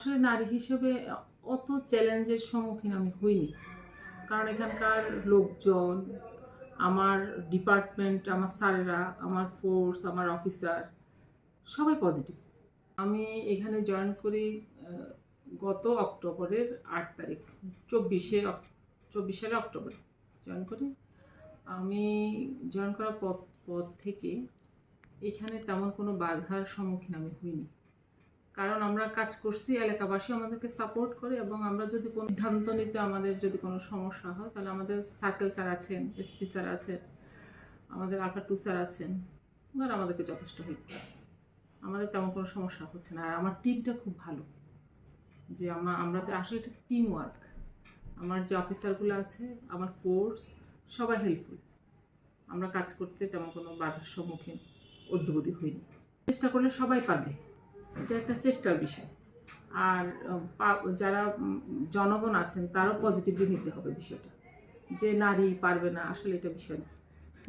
আসলে নারী হিসেবে অত চ্যালেঞ্জের সম্মুখীন আমি হইনি। কারণ এখানকার লোকজন, আমার ডিপার্টমেন্ট, আমার স্যারেরা, আমার ফোর্স, আমার অফিসার, সবাই পজিটিভ। আমি এখানে জয়েন করি গত অক্টোবরের আট তারিখ, চব্বিশে চব্বিশ সালে অক্টোবর জয়েন করি। আমি জয়েন করার পর পর থেকে এখানে তেমন কোনো বাধার সম্মুখীন আমি হইনি। কারণ আমরা কাজ করছি, এলাকাবাসী আমাদেরকে সাপোর্ট করে এবং আমরা যদি কোনো সিদ্ধান্ত নিতে আমাদের যদি কোনো সমস্যা হয়, তাহলে আমাদের সার্কেল স্যার আছেন এসপি স্যার আছেন, আমাদের আলফা টু স্যার আছেন, ওনারা আমাদেরকে যথেষ্ট হেল্প করে আমাদের তেমন কোনো সমস্যা হচ্ছে না। আর আমার টিমটা খুব ভালো। যে আমার আমরা তো আসলে এটা টিম ওয়ার্ক আমার যে অফিসারগুলো আছে, আমার ফোর্স সবাই হেল্পফুল আমরা কাজ করতে তেমন কোনো বাধার সম্মুখীন, অদ্যবধি হইনি। চেষ্টা করলে সবাই পারবে। এটা একটা চেষ্টার বিষয়। আর যারা জনগণ আছেন তারাও পজিটিভলি নিতে হবে বিষয়টা। যে নারী পারবে না, আসলে এটা বিষয়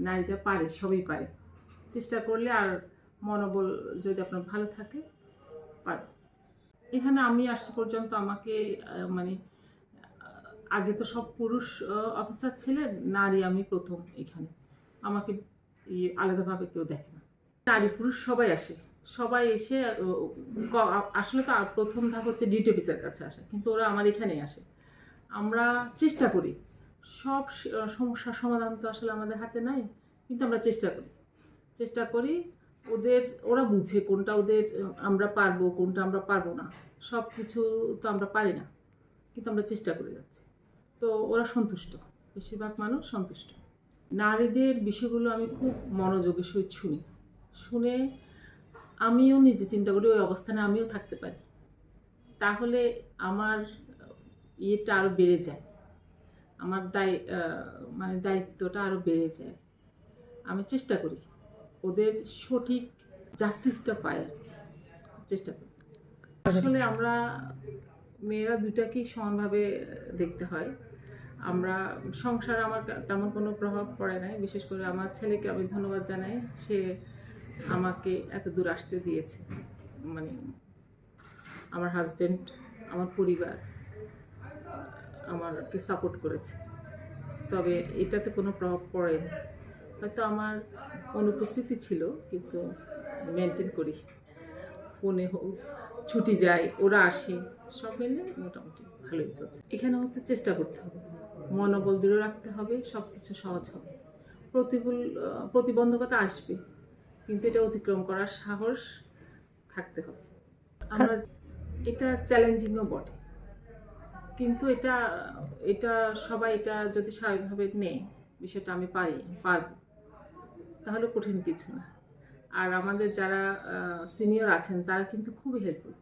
নারীটা পারে, সবই পারে। চেষ্টা করলে আর মনোবল যদি আপনার ভালো থাকে পারে এখানে আমি আসতে পর্যন্ত আমাকে মানে আগে তো সব পুরুষ অফিসার ছিলেন, নারী আমি প্রথম এখানে। আমাকে ইয়ে আলাদাভাবে কেউ দেখে না। নারী পুরুষ সবাই আসে। সবাই এসে আসলে তো প্রথম ধাপ হচ্ছে ডিউটি অফিসার কাছে আসে, কিন্তু ওরা আমার এখানেই আসে। আমরা চেষ্টা করি। সব সমস্যার সমাধান তো আসলে আমাদের হাতে নাই, কিন্তু আমরা চেষ্টা করি। চেষ্টা করি ওদের, ওরা বুঝে কোনটা ওদের আমরা পারব, কোনটা আমরা পারব না। সব কিছু তো আমরা পারি না, কিন্তু আমরা চেষ্টা করে যাচ্ছি। তো ওরা সন্তুষ্ট, বেশিরভাগ মানুষ সন্তুষ্ট। নারীদের বিষয়গুলো আমি খুব মনোযোগের সহিত শুনি। শুনে আমিও নিজে চিন্তা করি ওই অবস্থানে আমিও থাকতে পারি। তাহলে আমার ইয়েটা আরও বেড়ে যায়। আমার দায় মানে দায়িত্বটা আরও বেড়ে যায়। আমি চেষ্টা করি। ওদের সঠিক জাস্টিসটা পায় চেষ্টা করি। আসলে আমরা মেয়েরা দুটাকেই সমানভাবে দেখতে হয়। আমরা সংসারে আমার তেমন কোনো প্রভাব পড়ে নাই। বিশেষ করে আমার ছেলেকে আমি ধন্যবাদ জানাই। সে আমাকে এত দূর আসতে দিয়েছে। মানে আমার হাজবেন্ড আমার পরিবার আমাকে সাপোর্ট করেছে। তবে এটাতে কোনো প্রভাব পড়েনি। হয়তো আমার অনুপস্থিতি ছিল, কিন্তু মেনটেন করি। ফোনে হোক, ছুটি যায়, ওরা আসে, সব মিলে মোটামুটি ভালোই চলছে। এখানে হচ্ছে চেষ্টা করতে হবে। মনোবল দৃঢ় রাখতে হবে সব কিছু সহজ হবে। প্রতিকূল প্রতিবন্ধকতা আসবে। কিন্তু এটা অতিক্রম করার সাহস থাকতে হবে। আমরা এটা চ্যালেঞ্জিংও বটে। কিন্তু এটা এটা সবাই এটা যদি স্বাভাবিকভাবে নেয় বিষয়টা আমি পারি পারব। তাহলে কঠিন কিছু না। আর আমাদের যারা সিনিয়র আছেন তারা কিন্তু খুবই হেল্পফুল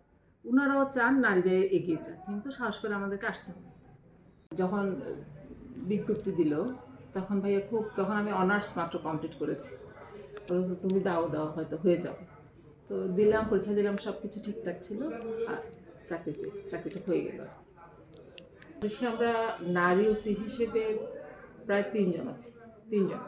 ওনারাও চান নারীরা এগিয়ে চান কিন্তু সাহস করে আমাদেরকে আসতে হবে। যখন বিজ্ঞপ্তি দিল তখন ভাইয়া খুব তখন আমি অনার্স মাত্র কমপ্লিট করেছি। তুমি দাও দাও, হয়তো হয়ে যাও তো দিলাম, পরীক্ষা দিলাম সব কিছু ঠিকঠাক ছিল, আর চাকরিতে, চাকরিটা হয়ে গেল। আমরা নারী ওসি হিসেবে প্রায় তিনজন আছি, তিনজন।